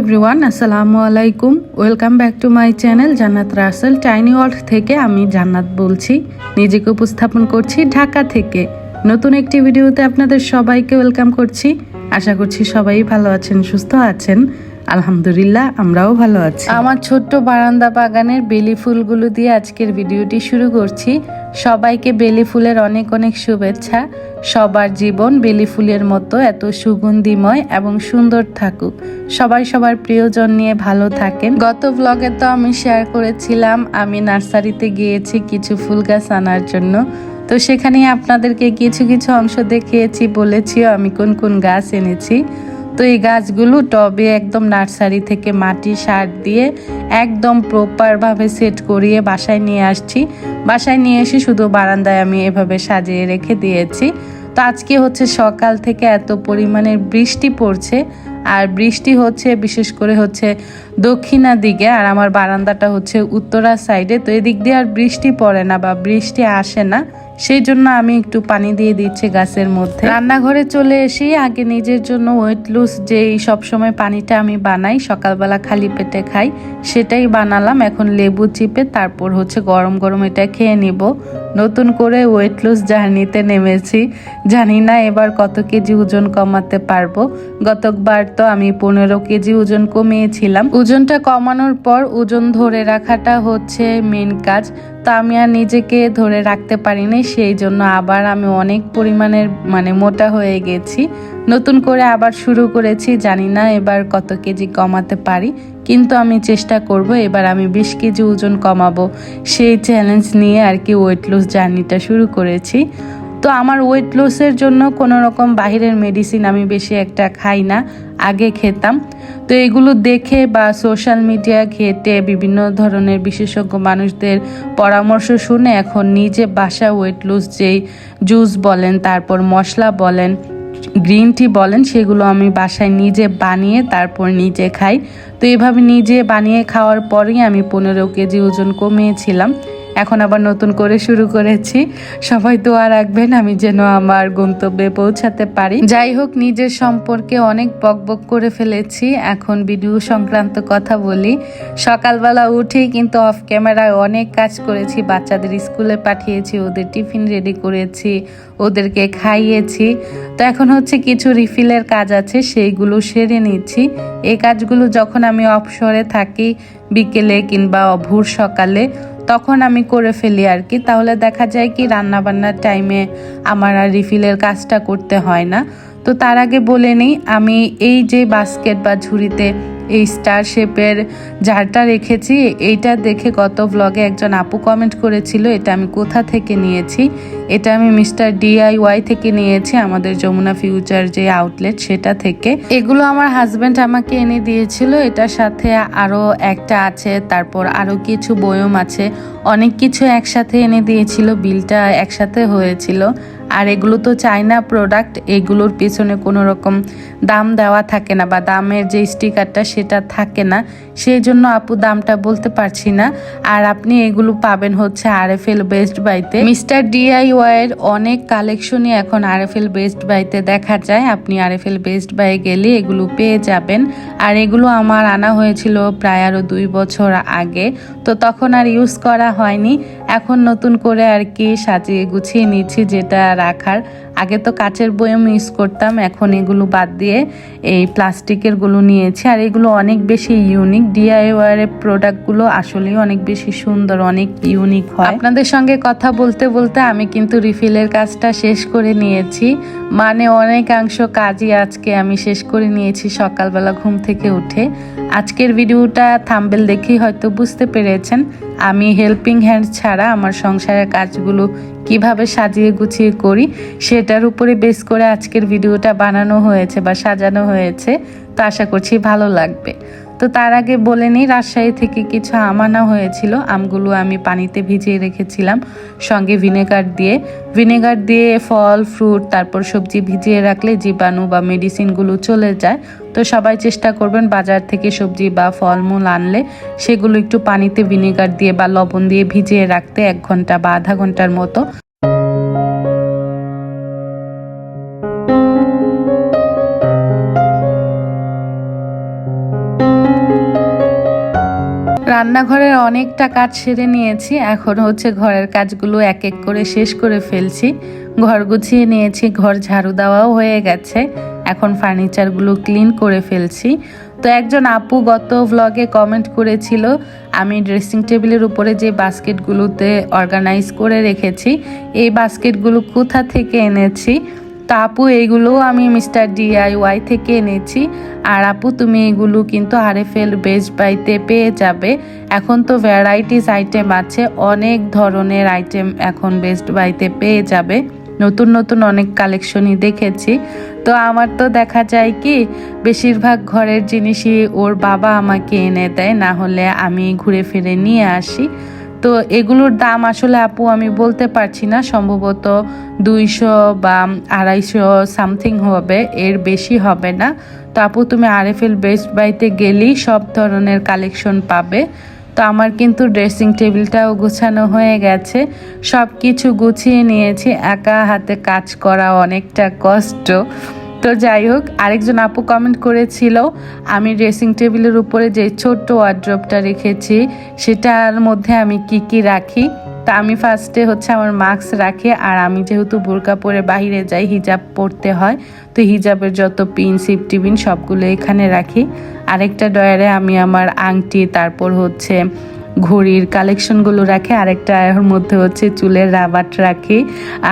Everyone আসসালামু আলাইকুম welcome back to my channel Jannat Rasel tiny world থেকে আমি জান্নাত বলছি। নিজেকে উপস্থাপন করছি ঢাকা থেকে। নতুন একটি ভিডিওতে আপনাদের সবাইকে ওয়েলকাম করছি। আশা করছি সবাই ভালো আছেন, সুস্থ আছেন। আলহামদুলিল্লাহ, আমরাও ভালো আছি। আমার ছোট্ট বারান্দা বাগানের বেলি ফুলগুলো দিয়ে আজকের ভিডিওটি শুরু করছি। সবাইকে বেলি ফুলের অনেক অনেক শুভেচ্ছা। সবার জীবন বেলি ফুলের মতো এত সুগন্ধিময় এবং সুন্দর থাকুক। সবাই সবার প্রিয়জন নিয়ে ভালো থাকেন। গত ব্লগে তো আমি শেয়ার করেছিলাম, আমি নার্সারিতে গিয়েছি কিছু ফুল গাছ আনার জন্য। তো সেখানে আপনাদেরকে কিছু কিছু অংশ দেখিয়েছি, বলেছিও আমি কোন কোন গাছ এনেছি। তো এই গাছগুলো টবে একদম নার্সারি থেকে মাটি, সার দিয়ে একদম প্রপারভাবে সেট করিয়ে বাসায় নিয়ে আসছি। বাসায় নিয়ে এসে শুধু বারান্দায় আমি এভাবে সাজিয়ে রেখে দিয়েছি। তো আজকে হচ্ছে সকাল থেকে এত পরিমাণের বৃষ্টি পড়ছে। আর বৃষ্টি হচ্ছে, বিশেষ করে হচ্ছে দক্ষিণা দিকে আর আমার বারান্দাটা হচ্ছে উত্তরা সাইডে। তো এদিক দিয়ে আর বৃষ্টি পড়ে না বা বৃষ্টি আসে না। সেই জন্য আমি একটু পানি দিয়ে দিচ্ছি গাছের মধ্যে। রান্নাঘরে চলে এসে আগে নিজের জন্য ওয়েট লুজ যেই সবসময় পানিটা আমি বানাই, সকালবেলা খালি পেটে খাই, সেটাই বানালাম। এখন লেবু চিপে তারপর হচ্ছে গরম গরম এটা খেয়ে নিব। নতুন করে ওয়েট লুজ জার্নিতে নেমেছি। জানি না এবার কত কেজি ওজন কমাতে পারব। গতবার তো আমি পনেরো কেজি ওজন কমিয়েছিলাম। ওজনটা কমানোর পর ওজন ধরে রাখাটা হচ্ছে মেন কাজ। তো আমি আর নিজেকে ধরে রাখতে পারিনি, সেই জন্য আবার আমি অনেক পরিমাণের মানে মোটা হয়ে গেছি। নতুন করে আবার শুরু করেছি, জানি না এবার কত কেজি কমাতে পারি, কিন্তু আমি চেষ্টা করব এবার আমি বিশ কেজি ওজন কমাবো। সেই চ্যালেঞ্জ নিয়ে আর কি ওয়েট লস জার্নিটা শুরু করেছি। তো আমার ওয়েট লসের জন্য কোনো রকম বাহিরের মেডিসিন আমি বেশি একটা খাই না। আগে খেতাম। তো এগুলো দেখে বা সোশ্যাল মিডিয়া ঘেটে বিভিন্ন ধরনের বিশেষজ্ঞ মানুষদের পরামর্শ শুনে এখন নিজে বাসা ওয়েট লুজ যেই জুস বলেন, তারপর মশলা বলেন গ্রিন টি বলেন, সেগুলো আমি বাসায় নিজে বানিয়ে তারপর নিজে খাই। তো এভাবে নিজে বানিয়ে খাওয়ার পরেই আমি পনেরো কেজি ওজন কমিয়েছিলাম। এখন আবার নতুন করে শুরু করেছি। সবাই দোয়া রাখবেন আমি যেন আমার গন্তব্যে পৌঁছাতে পারি। যাই হোক, নিজের সম্পর্কে অনেক বকবক করে ফেলেছি। এখন ভিডিও সংক্রান্ত কথা বলি। সকালবেলা উঠেই কিন্তু অফ ক্যামেরায় অনেক কাজ করেছি। বাচ্চাদের স্কুলে পাঠিয়েছি, ওদের টিফিন রেডি করেছি, ওদেরকে খাইয়েছি। তো এখন হচ্ছে কিছু রিফিলের কাজ আছে, সেইগুলো সেরে নিচ্ছি। এই কাজগুলো যখন আমি অবসরে থাকি, বিকেলে কিংবা ভোর সকালে তখন আমি করে ফেলি আর কি। তাহলে দেখা যায় কি রান্না বান্নার টাইমে আমার আর রিফিলের কাজটা করতে হয় না। তো তার আগে বলে নিই, আমি এই যে বাস্কেট বা ঝুড়িতে এই স্টার শেপের জারটা রেখেছি। এইটা দেখে গত ব্লগে একজন আপু কমেন্ট করেছিল, এটা আমি কোথা থেকে নিয়েছি? এটা আমি মিস্টার ডিআইওয়াই থেকে নিয়েছি, আমাদের যমুনা ফিউচার যে আউটলেট সেটা থেকে। এগুলো আমার হাজব্যান্ড আমাকে এনে দিয়েছিল, এটার সাথে আরও একটা আছে, তারপর আরও কিছু বয়ম আছে। অনেক কিছু একসাথে এনে দিয়েছিল, বিলটা একসাথে হয়েছিল। আর এগুলো তো চাইনা প্রোডাক্ট এগুলোর পিছনে কোনো রকম দাম দেওয়া থাকে না বা দামের যে স্টিকারটা সেটা থাকে না। সেই জন্য আপু দামটা বলতে পারছি না। আর আপনি এগুলো পাবেন হচ্ছে আর এফ এল বেস্ট বাইতে মিস্টার ডিআইওয়াইয়ের অনেক কালেকশনই এখন আর এফ এল বেস্ট বাইতে দেখা যায়। আপনি R F L best buy গেলে এগুলো পেয়ে যাবেন। আর এগুলো আমার আনা হয়েছিল প্রায় আরও দুই বছর আগে। তো তখন আর ইউজ করা হয়নি। এখন নতুন করে আর কি সাজিয়ে গুছিয়ে নিচ্ছি যেটা রাখার। আগে তো কাচের বয়ম ইউজ করতাম, এখন এগুলো বাদ দিয়ে এই প্লাস্টিকেরগুলো নিয়েছি। আর এগুলো অনেক বেশি ইউনিক ডিআইওয়ার এর প্রোডাক্টগুলো আসলেই অনেক বেশি সুন্দর, অনেক ইউনিক হয়। আপনাদের সঙ্গে কথা বলতে বলতে আমি কিন্তু রিফিলের কাজটা শেষ করে নিয়েছি। মানে অনেকাংশ কাজই আজকে আমি শেষ করে নিয়েছি সকালবেলা ঘুম থেকে উঠে। আজকের ভিডিওটা থাম্বেল দেখেই হয়তো বুঝতে পেরেছেন। আমি হেল্পিং হ্যান্ড ছাড়া আমার সংসারের কাজগুলো কীভাবে সাজিয়ে গুছিয়ে করি সেটার উপরে বেস করে আজকের ভিডিওটা বানানো হয়েছে বা সাজানো হয়েছে, তো আশা করছি ভালো লাগবে। তো তার আগে বলে নিই, রাজশাহী থেকে কিছু আম আনা হয়েছিল, আমগুলো আমি পানিতে ভিজিয়ে রেখেছিলাম, সঙ্গে ভিনেগার দিয়ে। ভিনেগার দিয়ে ফল, ফ্রুট, তারপর সবজি ভিজিয়ে রাখলে জীবাণু বা মেডিসিনগুলো চলে যায়। তো সবাই চেষ্টা করবেন বাজার থেকে সবজি বা ফলমূল আনলে, সেগুলো একটু পানিতে ভিনেগার দিয়ে বা লবণ দিয়ে ভিজিয়ে রাখতে এক ঘণ্টা বা আধা ঘণ্টার মতো। রান্নাঘরের অনেকটা কাজ সেরে নিয়েছি। এখন হচ্ছে ঘরের কাজগুলো এক এক করে শেষ করে ফেলছি। ঘর গুছিয়ে নিয়েছি, ঘর ঝাড়ু দেওয়াও হয়ে গেছে। এখন ফার্নিচারগুলো ক্লিন করে ফেলছি। তো একজন আপু গত ভ্লগে কমেন্ট করেছিল, আমি ড্রেসিং টেবিলের উপরে যে বাস্কেটগুলোতে অর্গানাইজ করে রেখেছি, এই বাস্কেটগুলো কোথা থেকে এনেছি? তো আপু এইগুলো আমি মিস্টার ডিআইওয়াই থেকে এনেছি। আর আপু, তুমি এগুলো কিন্তু আরএফএল বেস্ট বাইতে পেয়ে যাবে। এখন তো ভ্যারাইটিস আইটেম আছে, অনেক ধরনের আইটেম এখন বেস্ট বাইতে পেয়ে যাবে। নতুন নতুন অনেক কালেকশনই দেখেছি। তো আমার তো দেখা যায় কি, বেশিরভাগ ঘরের জিনিসই ওর বাবা আমাকে এনে দেয়, না হলে আমি ঘুরে ফিরে নিয়ে আসি। তো এগুলোর দাম আসলে আপু আমি বলতে পারছি না, সম্ভবত দুইশো বা আড়াইশো সামথিং হবে, এর বেশি হবে না। তো আপু তুমি আরএফএল বেস্ট বাইতে গেলেই সব ধরনের কালেকশন পাবে। তো আমার কিন্তু ড্রেসিং টেবিলটাও গুছানো হয়ে গেছে। সব কিছু গুছিয়ে নিয়েছি, একা হাতে কাজ করা অনেকটা কষ্ট। তো যাই হোক, আরেকজন আপু কমেন্ট করেছিল, আমি ড্রেসিং টেবিলের উপরে যে ছোট্ট ওয়ার্ড্রপটা রেখেছি, সেটার মধ্যে আমি কি কি রাখি? তা আমি ফার্স্টে হচ্ছে আমার মাস্ক রাখি, আর আমি যেহেতু বোরকা পরে বাইরে যাই হিজাব পরতে হয়, তো হিজাবের যত পিন সিফটি পিন সবগুলো এখানে রাখি। আরেকটা ডয়ারে আমি আমার আংটি, তারপর হচ্ছে ঘড়ির কালেকশনগুলো রাখি, আরেকটা এর মধ্যে হচ্ছে চুলের রাবাট রাখি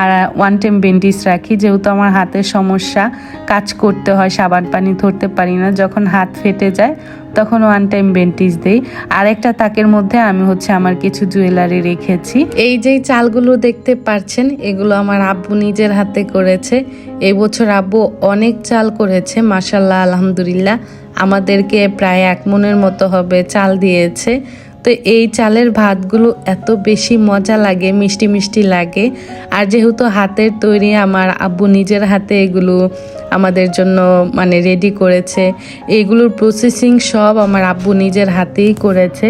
আর ওয়ান টাইম বেন্ডিস রাখি। যেহেতু আমার হাতের সমস্যা, কাজ করতে হয়, সাবান পানি ধরতে পারি না। যখন হাত ফেটে যায়, তখন ওয়ান টাইম বেন্টিস দেই। আরেকটা তাকের মধ্যে আমি হচ্ছে আমার কিছু জুয়েলারি রেখেছি। এই যেই চালগুলো দেখতে পাচ্ছেন, এগুলো আমার আব্বু নিজের হাতে করেছে। এই বছর আব্বু অনেক চাল করেছে মাসাল্লাহ আলহামদুলিল্লাহ। আমাদেরকে প্রায় এক মনের মতো হবে চাল দিয়েছে। তো এই চালের ভাতগুলো এত বেশি মজা লাগে, মিষ্টি মিষ্টি লাগে। আর যেহেতু হাতের তৈরি, আমার আব্বু নিজের হাতে এগুলো আমাদের জন্য মানে রেডি করেছে। এগুলোর প্রসেসিং সব আমার আব্বু নিজের হাতেই করেছে।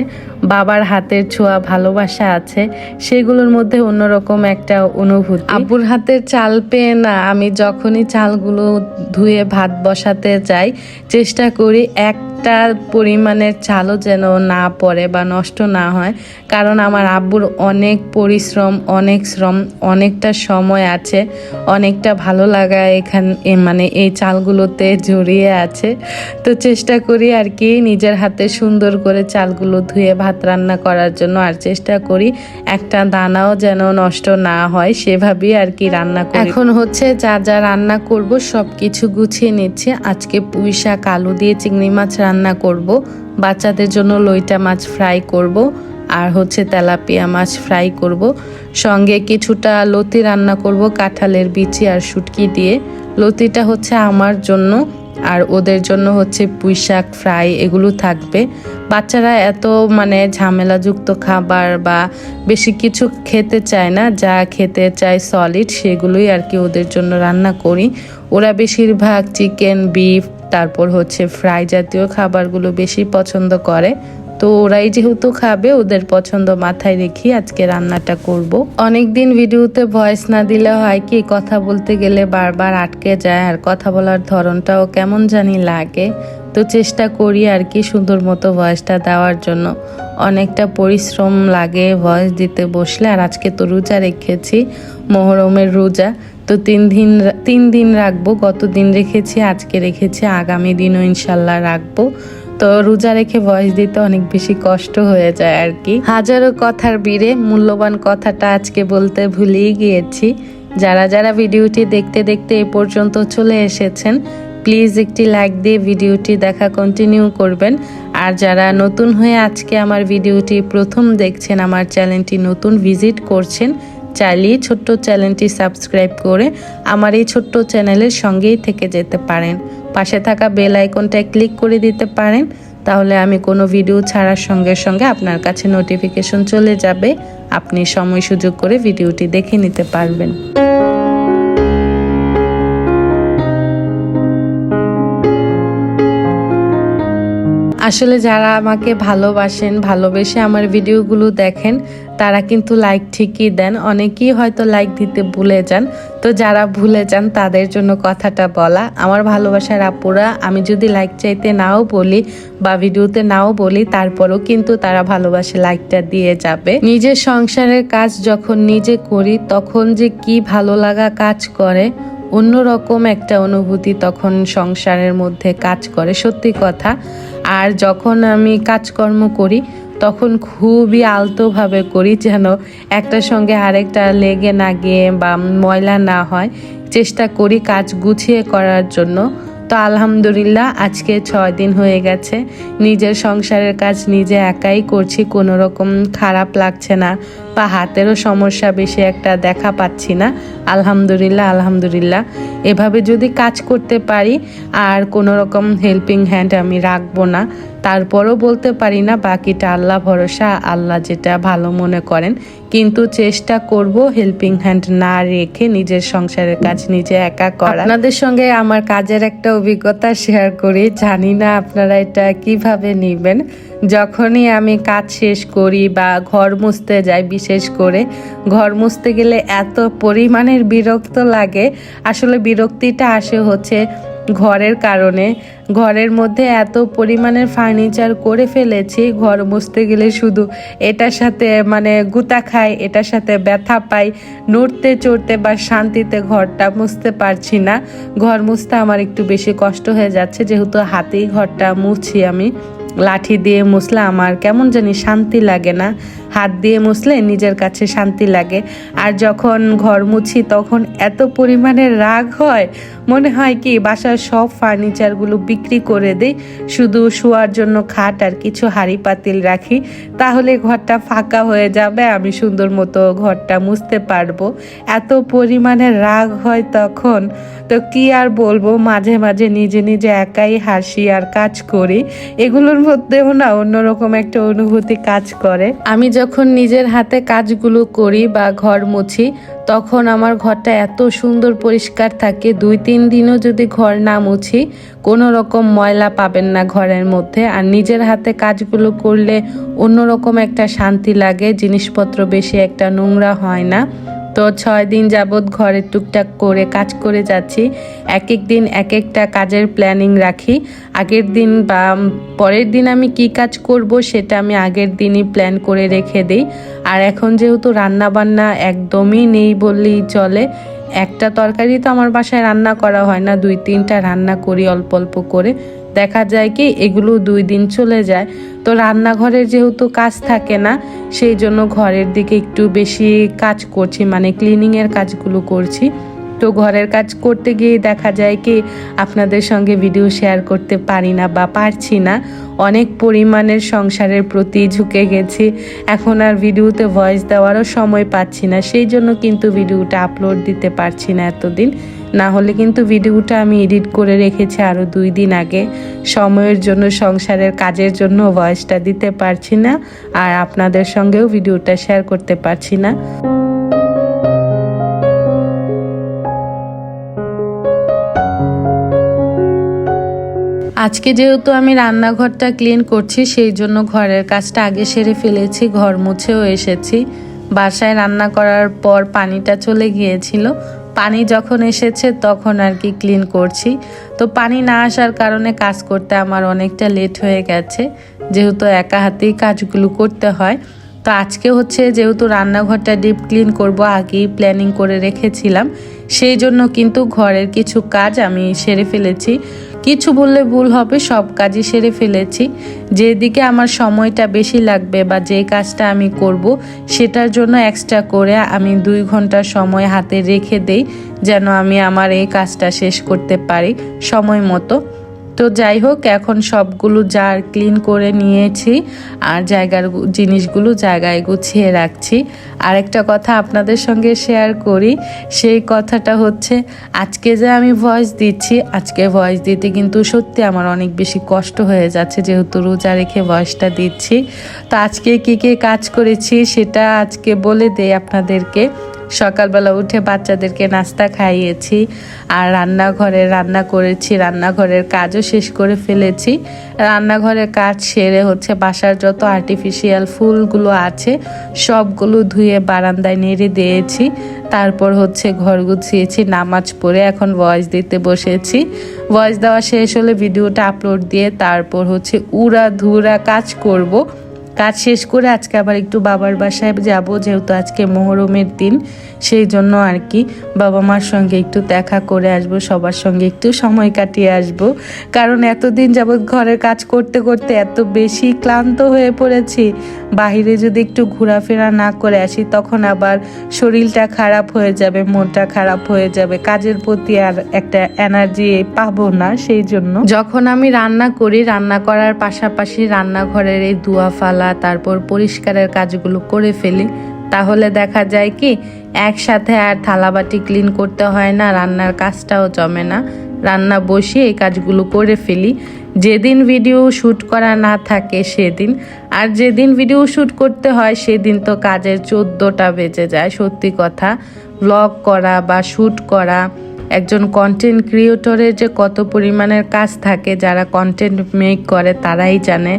বাবার হাতের ছোঁয়া ভালোবাসা আছে, সেগুলোর মধ্যে অন্যরকম একটা অনুভূতি। আব্বুর হাতের চাল পেয়ে না, আমি যখনই চালগুলো ধুয়ে ভাত বসাতে যাই, চেষ্টা করি একটা পরিমাণের চালও যেন না পড়ে বা নষ্ট না হয়, কারণ আমার আব্বুর অনেক পরিশ্রম, অনেক শ্রম, অনেকটা সময় আছে, অনেকটা ভালো লাগা এখান মানে এই চালগুলোতে জড়িয়ে আছে। তো চেষ্টা করি আর কি নিজের হাতে সুন্দর করে চালগুলো ধুয়ে ভাত রান্না করার জন্য, আর চেষ্টা করি একটা দানাও যেন নষ্ট না হয়, সেভাবেই আর কি রান্না করি। এখন হচ্ছে যা যা রান্না করব সব কিছু গুছিয়ে নিচ্ছে। আজকে পুঁই শাক আলু দিয়ে, চিংড়ি মাছ রান্না করব। বাচ্চাদের জন্য লইটা মাছ ফ্রাই করব আর হচ্ছে তেলাপিয়া মাছ ফ্রাই করব। সঙ্গে কিছুটা লতি রান্না করব কাঁঠালের বিচি আর শুটকি দিয়ে। লতিটা হচ্ছে আমার জন্য আর ওদের জন্য হচ্ছে পুঁই শাক ফ্রাই এগুলো থাকবে। বাচ্চারা এত মানে ঝামেলাযুক্ত খাবার বা বেশি কিছু খেতে চায় না, যা খেতে চায় সলিড সেগুলোই আর কি ওদের জন্য রান্না করি। ওরা বেশিরভাগ চিকেন বিফ তারপর হচ্ছে ফ্রাই জাতীয় খাবারগুলো বেশি পছন্দ করে। তো ওরাই যেহেতু খাবে, ওদের পছন্দ মাথায় রেখে আজকে রান্নাটা করব। অনেক দিন ভিডিওতে ভয়েস না দিলে হয় কি, কথা বলতে গেলে বারবার আটকে যায় আর কথা বলার ধরনটাও কেমন জানি লাগে। তো চেষ্টা করি আর কি সুন্দর মতো ভয়েসটা দেওয়ার জন্য। অনেকটা পরিশ্রম লাগে ভয়েস দিতে বসলে আর আজকে তো রোজা রেখেছি, মহরমের রোজা। তো তিন দিন তিন দিন রাখব, গত দিন রেখেছি, আজকে রেখেছি, আগামী দিনও ইনশাল্লাহ রাখব। তো রোজা রেখে ভয়েস দিতে অনেক বেশি কষ্ট হয়ে যায় আর কি। হাজারো কথার বীরে মূল্যবান কথাটা আজকে বলতে ভুলেই গিয়েছি। যারা যারা ভিডিওটি দেখতে দেখতে এ পর্যন্ত চলে এসেছেন, প্লিজ একটি লাইক দিয়ে ভিডিওটি দেখা কন্টিনিউ করবেন। আর যারা নতুন হয়ে আজকে আমার ভিডিওটি প্রথম দেখছেন, আমার চ্যানেলটি নতুন ভিজিট করছেন চাইলেই ছোট্ট চ্যানেলটি সাবস্ক্রাইব করে আমার এই ছোট্ট চ্যানেলের সঙ্গেই থেকে যেতে পারেন। পাশে থাকা বেল আইকনটায় ক্লিক করে দিতে পারেন। তাহলে আমি কোনো ভিডিও ছাড়ার সঙ্গে সঙ্গে আপনার কাছে নোটিফিকেশন চলে যাবে। আপনি সময় সুযোগ করে ভিডিওটি দেখে নিতে পারবেন। আসলে যারা আমাকে ভালোবাসেন, ভালোবেসে আমার ভিডিওগুলো দেখেন তারা কিন্তু লাইক ঠিকই দেন। অনেকেই হয়তো লাইক দিতে ভুলে যান। তো যারা ভুলে যান, তাদের জন্য কথাটা বলা। আমার ভালোবাসার আপুরা, আমি যদি লাইক চাইতে নাও বলি বা ভিডিওতে নাও বলি, তারপরও কিন্তু তারা ভালোবাসে লাইকটা দিয়ে যাবে। নিজের সংসারের কাজ যখন নিজে করি, তখন যে কি ভালো লাগা কাজ করে, অন্যরকম একটা অনুভূতি তখন সংসারের মধ্যে কাজ করে। সত্যি কথা। আর যখন আমি কাজকর্ম করি তখন খুবই আলতোভাবে করি যেন একটার সঙ্গে আরেকটা লেগে না গিয়ে বা ময়লা না হয়। চেষ্টা করি কাজ গুছিয়ে করার জন্য। তো আলহামদুলিল্লাহ আজকে ছয় দিন হয়ে গেছে। নিজের সংসারের কাজ নিজে একাই করছি, কোনো রকম খারাপ লাগছে না। বা হাতেরও সমস্যা বেশি একটা দেখা পাচ্ছি না। আলহামদুলিল্লাহ আলহামদুলিল্লাহ। এভাবে যদি কাজ করতে পারি, আর কোনো রকম হেল্পিং হ্যান্ড আমি রাখব না। তারপরও বলতে পারি না, বাকিটা আল্লাহ ভরসা, আল্লাহ যেটা ভালো মনে করেন। কিন্তু চেষ্টা করব হেল্পিং হ্যান্ড না রেখে নিজের সংসারের কাজ নিজে একা করা আপনাদের সঙ্গে আমার কাজের একটা অভিজ্ঞতা শেয়ার করি। জানি না আপনারা এটা কীভাবে নেবেন। যখনই আমি কাজ শেষ করি বা ঘর মুছতে যাই বিশেষ করে, ঘর মুছতে গেলে এত পরিমাণের বিরক্ত লাগে। আসলে বিরক্তিটা আসে হচ্ছে ঘরের কারণে। ঘরের মধ্যে এত পরিমাণের ফার্নিচার করে ফেলেছি, ঘর মুছতে গেলে শুধু এটার সাথে মানে গুতা খাই, এটার সাথে ব্যথা পাই, নড়তে চড়তে বা শান্তিতে ঘরটা মুছতে পারছি না। ঘর মুছতে আমার একটু বেশি কষ্ট হয়ে যাচ্ছে, যেহেতু হাতেই ঘরটা মুছি আমি। লাঠি দিয়ে মুছলে আমার কেমন জানি শান্তি লাগে না। হাত দিয়ে মুছলে নিজের কাছে শান্তি লাগে। আর যখন ঘর মুছি তখন এত পরিমাণে রাগ হয়। মনে হয় কি, বাসার সব ফার্নিচারগুলো বিক্রি করে দেই। শুধু শোয়ার জন্য খাট আর কিছু হাঁড়ি পাতিল রাখি। তাহলে ঘরটা ফাঁকা হয়ে যাবে, আমি সুন্দর মতো ঘরটা মুছতে পারব। এত পরিমাণে রাগ হয় তখন। তো কি আর বলব, মাঝে মাঝে নিজে নিজে একাই হাসি আর কাজ করি। এগুলোর মধ্যেও না অন্যরকম একটা অনুভূতি কাজ করে। আমি যখন নিজের হাতে কাজগুলো করি বা ঘর মুছি, তখন আমার ঘরটা এত সুন্দর পরিষ্কার থাকে। দুই তিন দিনও যদি ঘর না মুছি, কোনো রকম ময়লা পাবেন না ঘরের মধ্যে। আর নিজের হাতে কাজগুলো করলে অন্যরকম একটা শান্তি লাগে, জিনিসপত্র বেশি একটা নোংরা হয় না। তো ছয় দিন যাবৎ ঘরে টুকটাক করে কাজ করে যাচ্ছি। এক এক দিন এক একটা কাজের প্ল্যানিং রাখি। আগের দিন বা পরের দিন আমি কি কাজ করব সেটা আমি আগের দিনই প্ল্যান করে রেখে দিই। আর এখন যেহেতু রান্না বান্না একদমই নেই বললেই চলে, একটা তরকারি তো আমার বাসায় রান্না করা হয় না, দুই তিনটা রান্না করি অল্প অল্প করে। দেখা যায় কি, এগুলো দুই দিন চলে যায়। তো রান্নাঘরের যেহেতু কাজ থাকে না, সেই জন্য ঘরের দিকে একটু বেশি কাজ করছি মানে ক্লিনিংয়ের কাজগুলো করছি। তো ঘরের কাজ করতে গিয়ে দেখা যায় কি আপনাদের সঙ্গে ভিডিও শেয়ার করতে পারি না বা পারছি না। অনেক পরিমাণের সংসারের প্রতি ঝুঁকে গেছি। এখন আর ভিডিওতে ভয়েস দেওয়ারও সময় পাচ্ছি না। সেই জন্য কিন্তু ভিডিওটা আপলোড দিতে পারছি না এতদিন। না হলে কিন্তু ভিডিওটা আমি এডিট করে রেখেছি আরও দুই দিন আগে। সময়ের জন্য, সংসারের কাজের জন্য ভয়েসটা দিতে পারছি না। আর আপনাদের সঙ্গেও ভিডিওটা শেয়ার করতে পারছি না। আজকে যেহেতু আমি রান্নাঘরটা ক্লিন করছি, সেই জন্য ঘরের কাজটা আগে সেরে ফেলেছি, ঘর মুছেও এসেছি। বাসায় রান্না করার পর পানিটা চলে গিয়েছিল। পানি যখন এসেছে তখন আর কি ক্লিন করছি। তো পানি না আসার কারণে কাজ করতে আমার অনেকটা লেট হয়ে গেছে, যেহেতু একা হাতেই কাজগুলো করতে হয়। তো আজকে হচ্ছে যেহেতু রান্নাঘরটা ডিপ ক্লিন করব, আগেই প্ল্যানিং করে রেখেছিলাম, সেই জন্য কিন্তু ঘরের কিছু কাজ আমি সেরে ফেলেছি। কিছু বললে ভুল হবে, সব কাজই সেরে ফেলেছি। যেদিকে আমার সময়টা বেশি লাগবে বা যে কাজটা আমি করব, সেটার জন্য এক্সট্রা করে আমি দুই ঘণ্টা সময় হাতে রেখে দেই, যেন আমি আমার এই কাজটা শেষ করতে পারি সময় মতো। তো যাই হোক, এখন সবগুলো জার ক্লিন করে নিয়েছি আর জায়গার জিনিসগুলো জায়গায় গুছিয়ে রাখছি। আর একটা কথা আপনাদের সঙ্গে শেয়ার করি, সেই কথাটা হচ্ছে, আজকে যে আমি ভয়েস দিচ্ছি, আজকে ভয়েস দিতে কিন্তু সত্যি আমার অনেক বেশি কষ্ট হয়ে যাচ্ছে যেহেতু রোজা রেখে ভয়েসটা দিচ্ছি। তো আজকে কী কী কাজ করেছি সেটা আজকে বলে দেই আপনাদেরকে। সকালবেলা উঠে বাচ্চাদেরকে নাস্তা খাইয়েছি আর রান্নাঘরে রান্না করেছি, রান্নাঘরের কাজও শেষ করে ফেলেছি। রান্নাঘরের কাজ সেরে হচ্ছে বাসার যত আর্টিফিশিয়াল ফুলগুলো আছে, সবগুলো ধুয়ে বারান্দায় নেড়ে দিয়েছি। তারপর হচ্ছে ঘর গুছিয়েছি, নামাজ পড়ে এখন ভয়েস দিতে বসেছি। ভয়েস দেওয়া শেষ হলে ভিডিওটা আপলোড দিয়ে তারপর হচ্ছে উড়া ধুরা কাজ করব। কাজ শেষ করে আজকে আবার একটু বাবার বাসায় যাব, যেহেতু আজকে মহরমের দিন, সেই জন্য আর কি বাবা মার সঙ্গে একটু দেখা করে আসব, সবার সঙ্গে একটু সময় কাটিয়ে আসব। কারণ এতদিন যাবৎ ঘরের কাজ করতে করতে এত বেশি ক্লান্ত হয়ে পড়েছি। বাহিরে যদি একটু ঘোরাফেরা না করে আসি, তখন আবার শরীরটা খারাপ হয়ে যাবে, মনটা খারাপ হয়ে যাবে। কাজের প্রতি আর একটা এনার্জি পাবো না, সেই জন্য। যখন আমি রান্না করি, রান্না করার পাশাপাশি রান্নাঘরের এই ধোয়া ফালা, তারপর পরিষ্কারের কাজগুলো করে ফেলি, তাহলে দেখা যায় কি, একসাথে আর থালাবাটি ক্লিন করতে হয় না, রান্নার কাজটাও জমে না। রান্না বসিয়ে এই কাজগুলো করে ফেলি। যেদিন ভিডিও শ্যুট করা না থাকে সেদিন। আর যেদিন ভিডিও শ্যুট করতে হয় সেদিন তো কাজের চোদ্দোটা বেজে যায়। সত্যি কথা ব্লগ করা বা শ্যুট করা একজন কন্টেন্ট ক্রিয়েটরের যে কত পরিমাণের কাজ থাকে, যারা কন্টেন্ট মেক করে, তারাই জানে।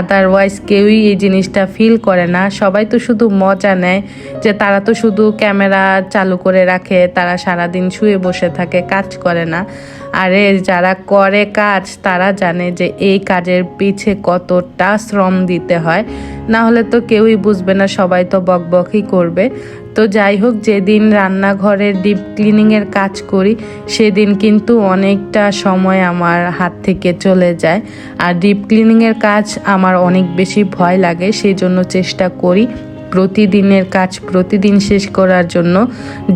আদারওয়াইজ কেউই এই জিনিসটা ফিল করে না। সবাই তো শুধু মজা নেয় যে তারা তো শুধু ক্যামেরা চালু করে রাখে, তারা সারাদিন শুয়ে বসে থাকে, কাজ করে না। আরে যারা করে কাজ, তারা জানে যে এই কাজের পিছে কতটা শ্রম দিতে হয়। না হলে তো কেউই বুঝবে না, সবাই তো বকবকই করবে। তো যাই হোক, যেদিন রান্নাঘরের ডিপ ক্লিনিংয়ের কাজ করি, সেদিন কিন্তু অনেকটা সময় আমার হাত থেকে চলে যায়। আর ডিপ ক্লিনিংয়ের কাজ আমার অনেক বেশি ভয় লাগে সেই জন্য চেষ্টা করি প্রতিদিনের কাজ প্রতিদিন শেষ করার জন্য।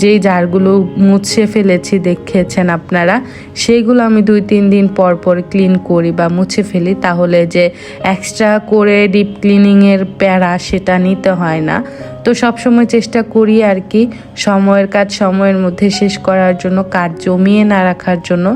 যেই জারগুলো মুছে ফেলেছি, দেখেছেন আপনারা সেইগুলো আমি দুই তিন দিন পর পর ক্লিন করি বা মুছে ফেলি, তাহলে যে এক্সট্রা করে ডিপ ক্লিনিংয়ের প্যারা সেটা নিতে হয় না। তো সব সময় চেষ্টা করি আর কি সময়ের কাজ সময়ের মধ্যে শেষ করার জন্য, কাজ জমিয়ে না রাখার জন্য।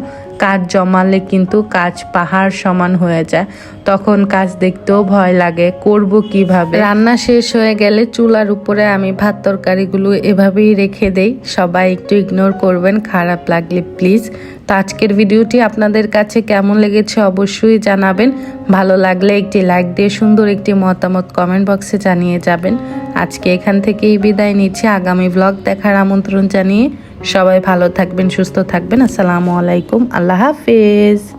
কাজ জমালে কিন্তু কাজ পাহাড় সমান হয়ে যায়। তখন কাজ দেখতেও ভয় লাগে, করব কীভাবে? রান্না শেষ হয়ে গেলে চুলার উপরে আমি ভাত তরকারিগুলো এভাবেই রেখে দেই। সবাই একটু ইগনোর করবেন, খারাপ লাগলে প্লিজ তো আজকের ভিডিওটি আপনাদের কাছে কেমন লেগেছে অবশ্যই জানাবেন। ভালো লাগলে একটি লাইক দিয়ে সুন্দর একটি মতামত কমেন্ট বক্সে জানিয়ে যাবেন। আজকে এখান থেকেই বিদায় নিচ্ছি। আগামী ব্লগ দেখার আমন্ত্রণ জানিয়ে সবাই ভালো থাকবেন, সুস্থ থাকবেন। আসসালামু আলাইকুম। আল্লাহ হাফিজ।